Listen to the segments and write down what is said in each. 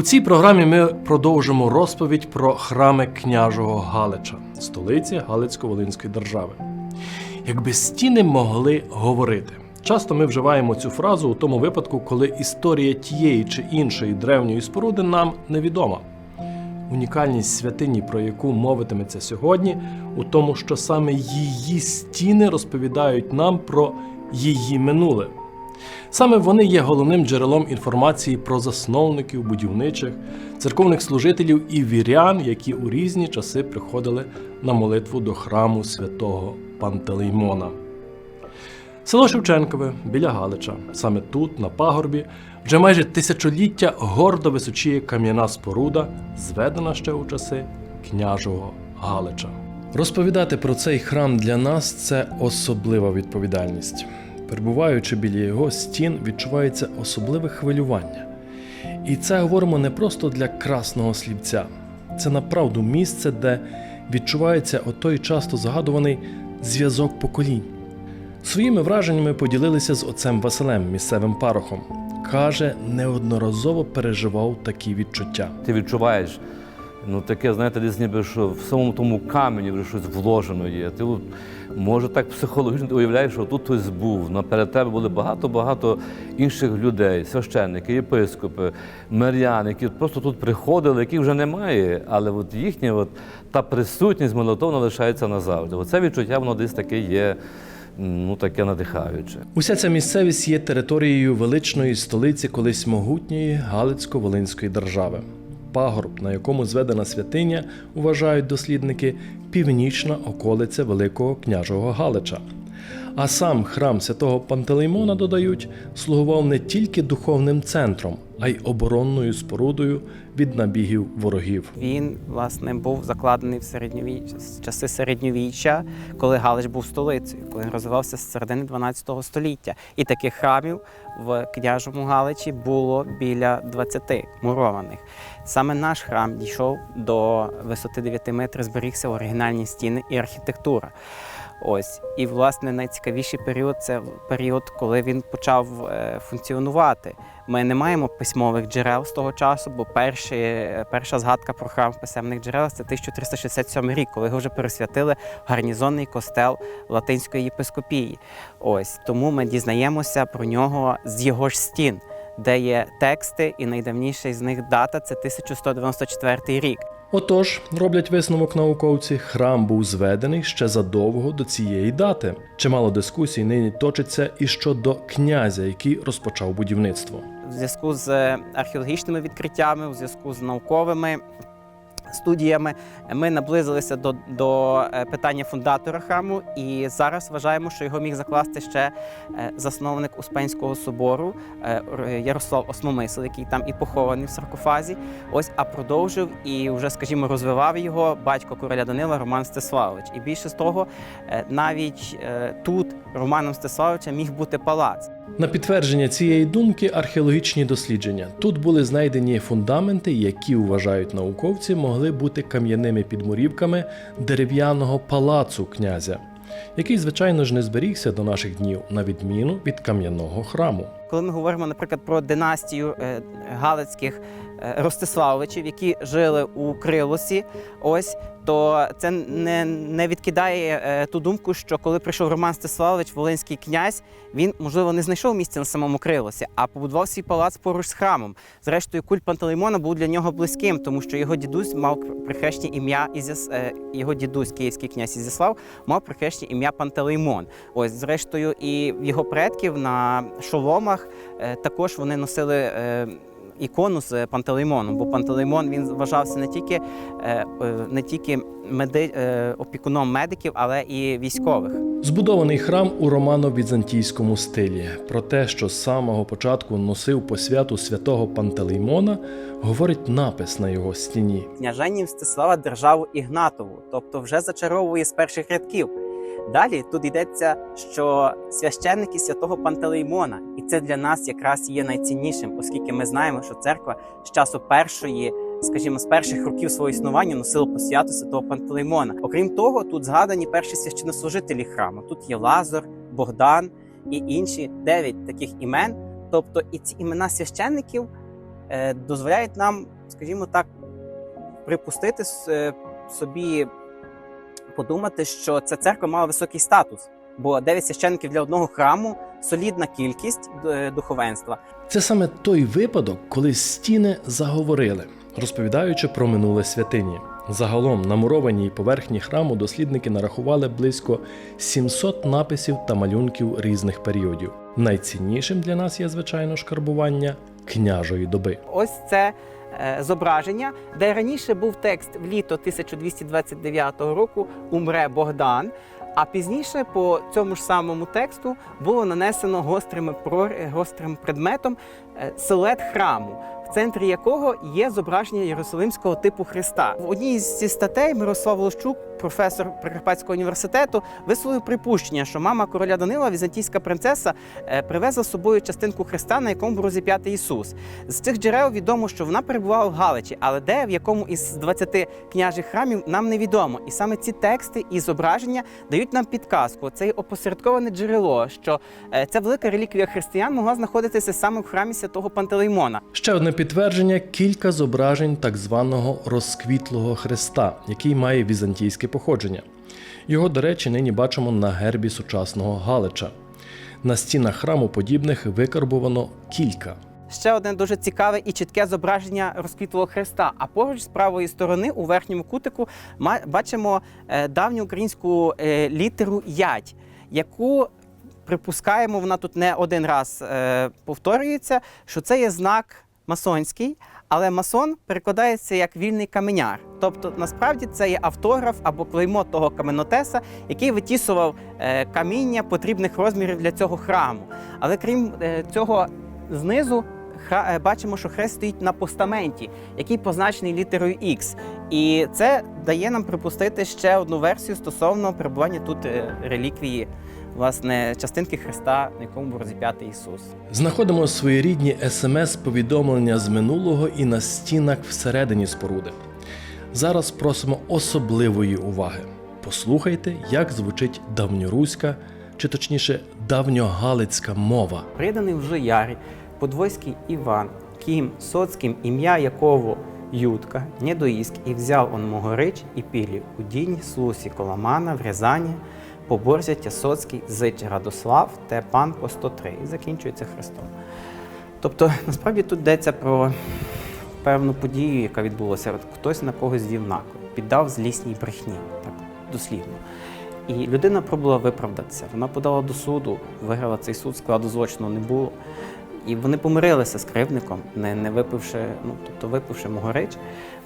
У цій програмі ми продовжимо розповідь про храми княжого Галича, столиці Галицько-Волинської держави. Якби стіни могли говорити. Часто ми вживаємо цю фразу у тому випадку, коли історія тієї чи іншої древньої споруди нам невідома. Унікальність святині, про яку мовитиметься сьогодні, у тому, що саме її стіни розповідають нам про її минуле. Саме вони є головним джерелом інформації про засновників, будівничих, церковних служителів і вірян, які у різні часи приходили на молитву до храму святого Пантелеймона. Село Шевченкове біля Галича. Саме тут, на пагорбі, вже майже тисячоліття гордо височіє кам'яна споруда, зведена ще у часи княжого Галича. Розповідати про цей храм для нас це особлива відповідальність. Перебуваючи біля його стін, відчувається особливе хвилювання. І це говоримо не просто для красного слівця, це направду місце, де відчувається отой часто згадуваний зв'язок поколінь. Своїми враженнями поділилися з отцем Василем, місцевим парохом. Каже, неодноразово переживав такі відчуття. Ти відчуваєш, ну таке, знаєте, десь ніби що в самому тому камені вже щось вложено є. Ти от, може так психологічно ти уявляєш, що тут хтось був. Ну, перед тебе були багато-багато інших людей, священники, єпископи, миряни, які просто тут приходили, яких вже немає, але от їхня от, та присутність молитовна лишається назавжди. Оце відчуття, воно десь таке є, ну таке надихаюче. Уся ця місцевість є територією величної столиці колись могутньої Галицько-Волинської держави. Пагорб, на якому зведена святиня, вважають дослідники, північна околиця Великого княжого Галича. А сам храм святого Пантелеймона, додають, слугував не тільки духовним центром, а й оборонною спорудою від набігів ворогів. Він власне був закладений в середньовіч... часи середньовіччя, коли Галич був столицею, коли він розвивався з середини 12 століття. І таких храмів в княжому Галичі було біля 20 мурованих. Саме наш храм дійшов до висоти 9 метрів, зберігся оригінальні стіни і архітектура. Ось і власне найцікавіший період це період, коли він почав е, функціонувати. Ми не маємо письмових джерел з того часу, бо перші, перша згадка про храм писемних джерелах це 1367 рік, коли його вже пересвятили гарнізонний костел Латинської єпископії. Ось тому ми дізнаємося про нього з його ж стін, де є тексти, і найдавніша з них дата це 1194 рік. Отож, роблять висновок науковці, храм був зведений ще задовго до цієї дати. Чимало дискусій нині точиться і щодо князя, який розпочав будівництво. У зв'язку з археологічними відкриттями, у зв'язку з науковими студіями, ми наблизилися до, до е, питання фундатора храму, і зараз вважаємо, що його міг закласти ще е, засновник Успенського собору е, Ярослав Осмомисл, який там і похований в саркофазі. Ось а продовжив і вже, скажімо, розвивав його батько короля Данила Роман Стеславович. І більше з того, навіть тут Романом Стеславовичем міг бути палац. На підтвердження цієї думки археологічні дослідження. Тут були знайдені фундаменти, які вважають науковці, могли бути кам'яними підмурівками дерев'яного палацу князя, який, звичайно ж, не зберігся до наших днів, на відміну від кам'яного храму. Коли ми говоримо, наприклад, про династію е, Галицьких е, Ростиславовичів, які жили у Крилосі, ось то це не, не відкидає е, ту думку, що коли прийшов Роман Стеславович, Волинський князь, він можливо не знайшов місця на самому Крилосі, а побудував свій палац поруч з храмом. Зрештою, культ Пантелеймона був для нього близьким, тому що його дідусь мав прихрещення ім'я Ізяс, його дідусь, київський князь Ізяслав, мав прихрещення ім'я Пантелеймон. Ось, зрештою, і його предків на шоломах е, також вони носили. е, Ікону з Пантелеймоном, бо Пантелеймон він вважався не тільки, е, не тільки меди, опікуном медиків, але і військових. Збудований храм у романо-візантійському стилі. Про те, що з самого початку носив посвяту святого Пантелеймона, говорить напис на його стіні. княженням Мстислава державу Ігнатову, тобто вже зачаровує з перших рядків. Далі тут йдеться, що священники святого Пантелеймона, і це для нас якраз є найціннішим, оскільки ми знаємо, що церква з часу першої, скажімо, з перших років свого існування носила посвяту святого Пантелеймона. Окрім того, тут згадані перші священнослужителі храму. Тут є Лазар, Богдан і інші дев'ять таких імен. Тобто, і ці імена священників е, дозволяють нам, скажімо так, припустити е, собі подумати, що ця церква мала високий статус, бо 9 священників для одного храму солідна кількість е, духовенства. Це саме той випадок, коли стіни заговорили, розповідаючи про минуле святині. Загалом на мурованій поверхні храму дослідники нарахували близько 700 написів та малюнків різних періодів. Найціннішим для нас є, звичайно, шкарбування княжої доби. Ось це зображення, де раніше був текст в літо 1229 року Умре Богдан. А пізніше по цьому ж самому тексту було нанесено гострими прор- гострим предметом е, силует храму, в центрі якого є зображення Єрусалимського типу Христа. В одній зі статей Мирослав Волощук, професор Прикарпатського університету, висловив припущення, що мама короля Данила, візантійська принцеса, е, привезла з собою частинку Христа, на якому був розіп'ятий Ісус. З цих джерел відомо, що вона перебувала в Галичі, але де, в якому із 20 княжих храмів, нам невідомо. І саме ці тексти і зображення дають нам підказку. Це опосередковане джерело, що е, ця велика реліквія християн могла знаходитися саме в храмі святого Пантелеймона. Ще одне підтвердження кілька зображень так званого розквітлого Христа, який має візантійське походження. Його, до речі, нині бачимо на гербі сучасного Галича. На стінах храму подібних викарбовано кілька. Ще одне дуже цікаве і чітке зображення розквітлого хреста. А поруч з правої сторони у верхньому кутику бачимо е, давню українську е, літеру ять, яку припускаємо, вона тут не один раз е, повторюється, що це є знак масонський. Але масон перекладається як вільний каменяр. Тобто, насправді це є автограф або клеймо того каменотеса, який витісував е, каміння потрібних розмірів для цього храму. Але крім е, цього, знизу е, бачимо, що хрест стоїть на постаменті, який позначений літерою X. І це дає нам припустити ще одну версію стосовно перебування тут реліквії, власне, частинки хреста, на якому був розіп'ятий Ісус. Знаходимо своєрідні смс-повідомлення з минулого і на стінах всередині споруди. Зараз просимо особливої уваги. Послухайте, як звучить давньоруська, чи точніше давньогалицька мова. Приданий вже Ярі, Подвойський Іван, Кім, Соцьким, ім'я якого Ютка, Недоїск, і взяв он Могорич і Пілів, у дінь Слусі Коломана в Рязані, Поборзя Тясоцький, Зич Радослав, те пан по 103. І закінчується Христом. Тобто, насправді тут йдеться про певну подію, яка відбулася. Хтось на когось звів наклеп, піддав злісній брехні, так дослівно. І людина пробувала виправдатися. Вона подала до суду, виграла цей суд, складу злочину не було. І вони помирилися з кривдником, не, не випивши, ну тобто випивши могорич,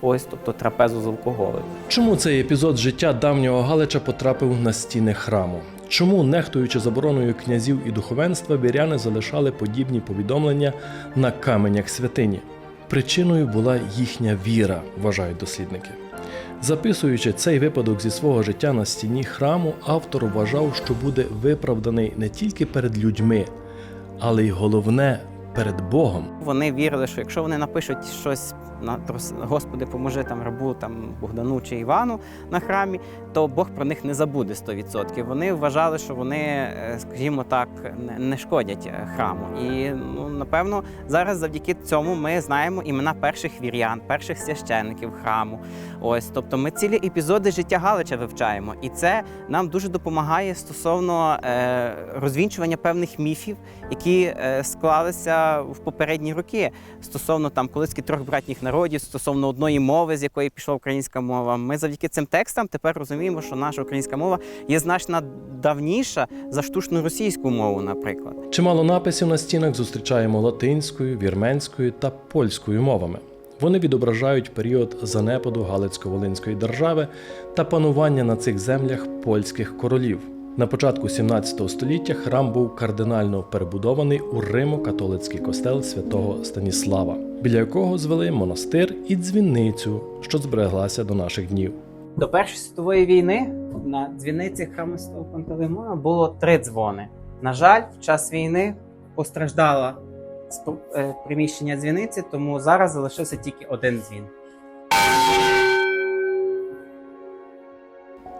ось тобто трапезу з алкоголем. Чому цей епізод життя давнього Галича потрапив на стіни храму? Чому, нехтуючи забороною князів і духовенства, віряни залишали подібні повідомлення на каменях святині? Причиною була їхня віра, вважають дослідники. Записуючи цей випадок зі свого життя на стіні храму, автор вважав, що буде виправданий не тільки перед людьми, але й головне перед Богом. Вони вірили, що якщо вони напишуть щось Господи, поможи там рабу там Богдану чи Івану на храмі, то Бог про них не забуде 100%. Вони вважали, що вони, е, скажімо так, не- шкодять е, храму. І ну напевно зараз завдяки цьому ми знаємо імена перших вірян, перших священників храму. Ось, тобто ми цілі епізоди життя Галича вивчаємо, і це нам дуже допомагає стосовно е, розвінчування певних міфів, які е, склалися в попередні роки стосовно там колиски трьох братніх народів, стосовно одної мови, з якої пішла українська мова. Ми завдяки цим текстам тепер розуміємо, що наша українська мова є значно давніша за штучну російську мову, наприклад. Чимало написів на стінах зустрічаємо латинською, вірменською та польською мовами. Вони відображають період занепаду Галицько-Волинської держави та панування на цих землях польських королів. На початку 17 століття храм був кардинально перебудований у Римо-католицький костел святого Станіслава, біля якого звели монастир і дзвіницю, що збереглася до наших днів. До Першої світової війни на дзвіниці храму Святого Пантелеймона було три дзвони. На жаль, в час війни постраждало спо- е, приміщення дзвіниці, тому зараз залишився тільки один дзвін.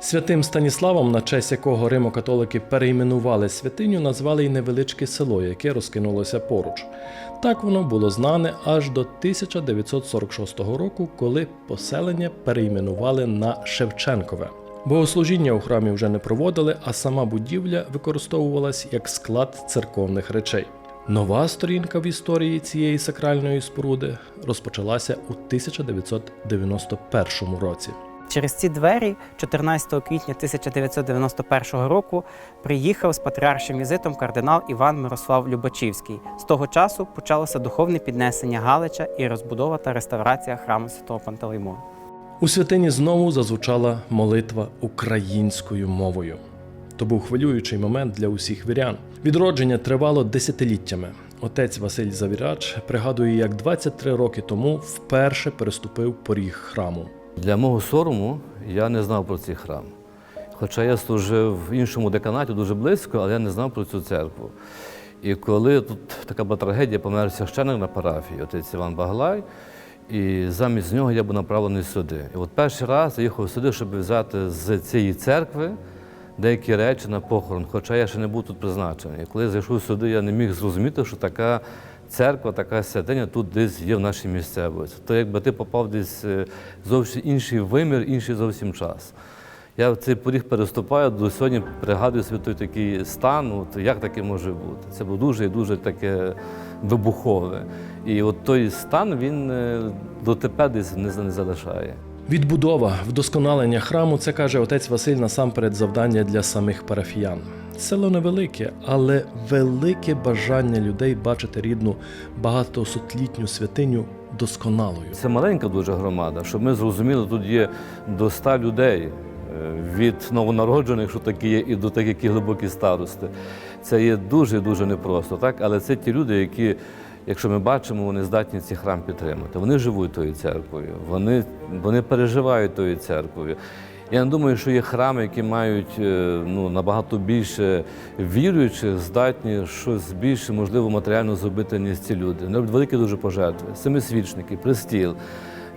Святим Станіславом, на честь якого римо-католики перейменували святиню, назвали й невеличке село, яке розкинулося поруч. Так воно було знане аж до 1946 року, коли поселення перейменували на Шевченкове. Богослужіння у храмі вже не проводили, а сама будівля використовувалась як склад церковних речей. Нова сторінка в історії цієї сакральної споруди розпочалася у 1991 році. Через ці двері 14 квітня 1991 року приїхав з патріаршим візитом кардинал Іван Мирослав Любачівський. З того часу почалося духовне піднесення Галича і розбудова та реставрація храму Святого Пантелеймона. У святині знову зазвучала молитва українською мовою. То був хвилюючий момент для усіх вірян. Відродження тривало десятиліттями. Отець Василь Завірач пригадує, як 23 роки тому вперше переступив поріг храму. Для мого сорому я не знав про цей храм. Хоча я служив в іншому деканаті дуже близько, але я не знав про цю церкву. І коли тут така була трагедія, помер священик на парафії, отець Іван Баглай, і замість нього я був направлений сюди. І от перший раз я їхав сюди, щоб взяти з цієї церкви деякі речі на похорон, хоча я ще не був тут призначений. І коли зайшов сюди, я не міг зрозуміти, що така церква, така святиня тут десь є в нашій місцевості. То якби ти попав десь е, зовсім інший вимір, інший зовсім час. Я в цей поріг переступаю, до сьогодні пригадую собі той такий стан, от як таке може бути. Це було дуже і дуже таке вибухове. І от той стан він е, дотепер десь не, не залишає. Відбудова, вдосконалення храму це каже отець Василь насамперед завдання для самих парафіян. Село невелике, але велике бажання людей бачити рідну багатосотлітню святиню досконалою. Це маленька дуже громада, щоб ми зрозуміли, тут є до ста людей е, від новонароджених, що такі є, і до тих, які глибокі старости. Це є дуже дуже непросто, так? Але це ті люди, які, якщо ми бачимо, вони здатні цей храм підтримати. Вони живуть тою церквою, вони, вони переживають тою церквою. Я не думаю, що є храми, які мають е, ну, набагато більше віруючих, здатні щось більше, можливо, матеріально зробити, ніж ці люди. Вони роблять великі дуже пожертви. Семисвічники, престіл,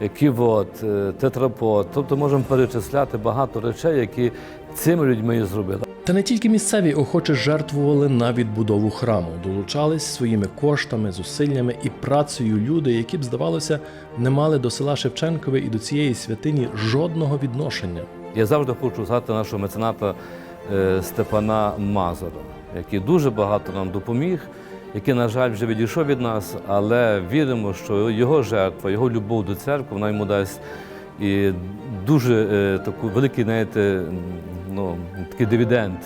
е, ківот, е, тетрапот. Тобто можемо перечисляти багато речей, які цими людьми і зробили. Та не тільки місцеві охоче жертвували на відбудову храму, долучались своїми коштами, зусиллями і працею люди, які б, здавалося, не мали до села Шевченкове і до цієї святині жодного відношення. Я завжди хочу згадати нашого мецената е, Степана Мазура, який дуже багато нам допоміг, який, на жаль, вже відійшов від нас, але віримо, що його жертва, його любов до церкви, вона йому дасть і дуже е, таку великий, знаєте, ну, такий дивіденд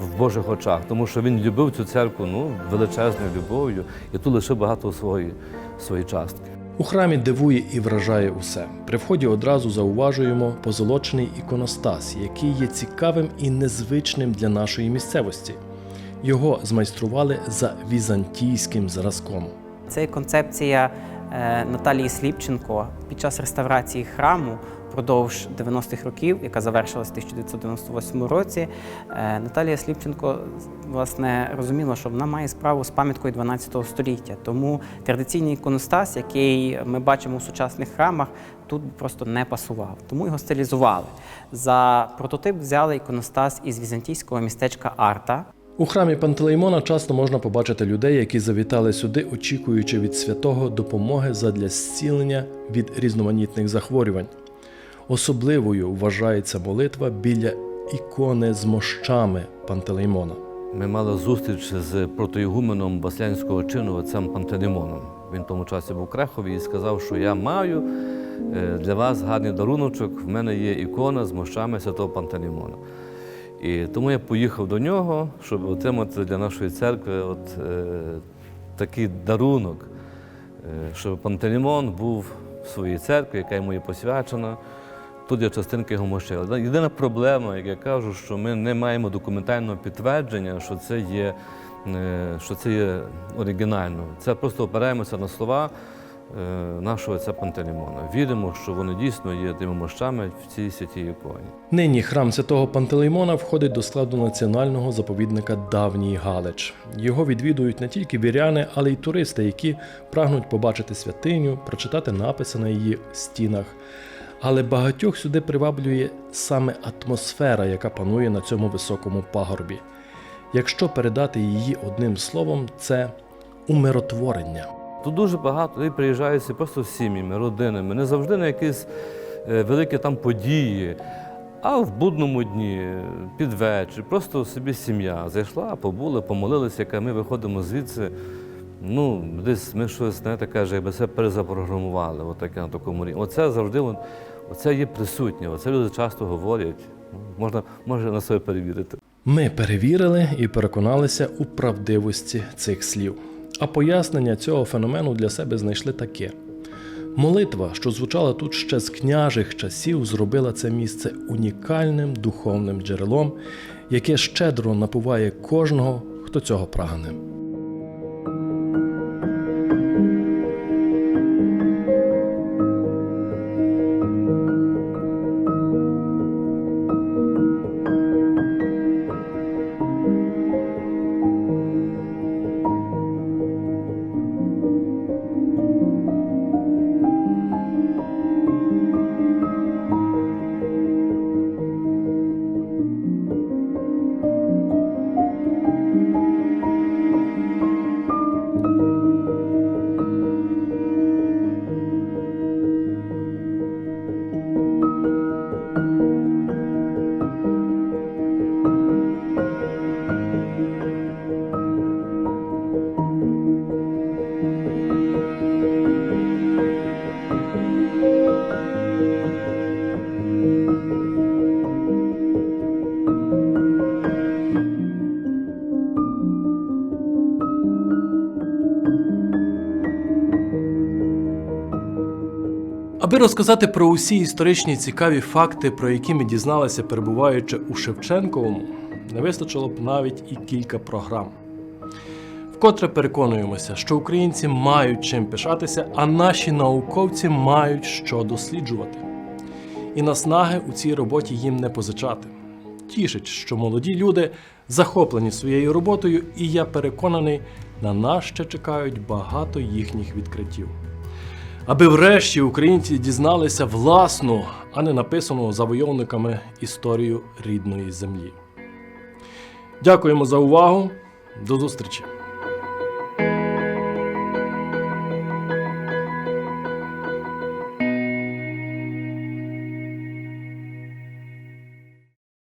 в Божих очах, тому що він любив цю церкву ну, величезною любов'ю і тут лишив багато своєї, своєї частки. У храмі дивує і вражає усе. При вході одразу зауважуємо позолочений іконостас, який є цікавим і незвичним для нашої місцевості. Його змайстрували за візантійським зразком. Це концепція е, Наталії Сліпченко під час реставрації храму впродовж 90-х років, яка завершилась в 1998 році. Е, Наталія Сліпченко власне розуміла, що вона має справу з пам'яткою 12 століття. Тому традиційний іконостас, який ми бачимо у сучасних храмах, тут просто не пасував. Тому його стилізували. За прототип взяли іконостас із візантійського містечка Арта. У храмі Пантелеймона часто можна побачити людей, які завітали сюди, очікуючи від святого допомоги задля зцілення від різноманітних захворювань. Особливою вважається молитва біля ікони з мощами Пантелеймона. Ми мали зустріч з протоігуменом Баслянського чину отцем Пантелеймоном. Він в тому часі був Крехові і сказав, що я маю е, для вас гарний даруночок. В мене є ікона з мощами святого Пантелеймона. І тому я поїхав до нього, щоб отримати для нашої церкви от, е, такий дарунок, е, щоб Пантелеймон був в своїй церкві, яка йому є посвячена. Тут є частинка його мощей. Єдина проблема, як я кажу, що ми не маємо документального підтвердження, що це є, е, що це є оригінально. Це просто опираємося на слова е, нашого отця Пантелеймона. Віримо, що вони дійсно є тими мощами в цій святій іконі. Нині храм святого Пантелеймона входить до складу національного заповідника Давній Галич. Його відвідують не тільки віряни, але й туристи, які прагнуть побачити святиню, прочитати написи на її стінах. Але багатьох сюди приваблює саме атмосфера, яка панує на цьому високому пагорбі. Якщо передати її одним словом, це умиротворення. Тут дуже багато і приїжджають всі просто сім'ями, родинами, не завжди на якісь е, великі там події, а в будному дні, під вечір, просто собі сім'я зайшла, побули, помолилися, яка ми виходимо звідси. Ну, десь ми щось, знаєте, каже, якби все перезапрограмували, отаке на такому рівні. Оце завжди оце є присутнє, оце люди часто говорять. Ну, Можна, може на себе перевірити. Ми перевірили і переконалися у правдивості цих слів. А пояснення цього феномену для себе знайшли таке: молитва, що звучала тут ще з княжих часів, зробила це місце унікальним духовним джерелом, яке щедро напуває кожного, хто цього прагне. Аби розказати про усі історичні цікаві факти, про які ми дізналися, перебуваючи у Шевченковому, не вистачило б навіть і кілька програм. Вкотре переконуємося, що українці мають чим пишатися, а наші науковці мають що досліджувати. І наснаги у цій роботі їм не позичати. Тішить, що молоді люди захоплені своєю роботою, і я переконаний, на нас ще чекають багато їхніх відкриттів аби врешті українці дізналися власну, а не написану завойовниками історію рідної землі. Дякуємо за увагу. До зустрічі!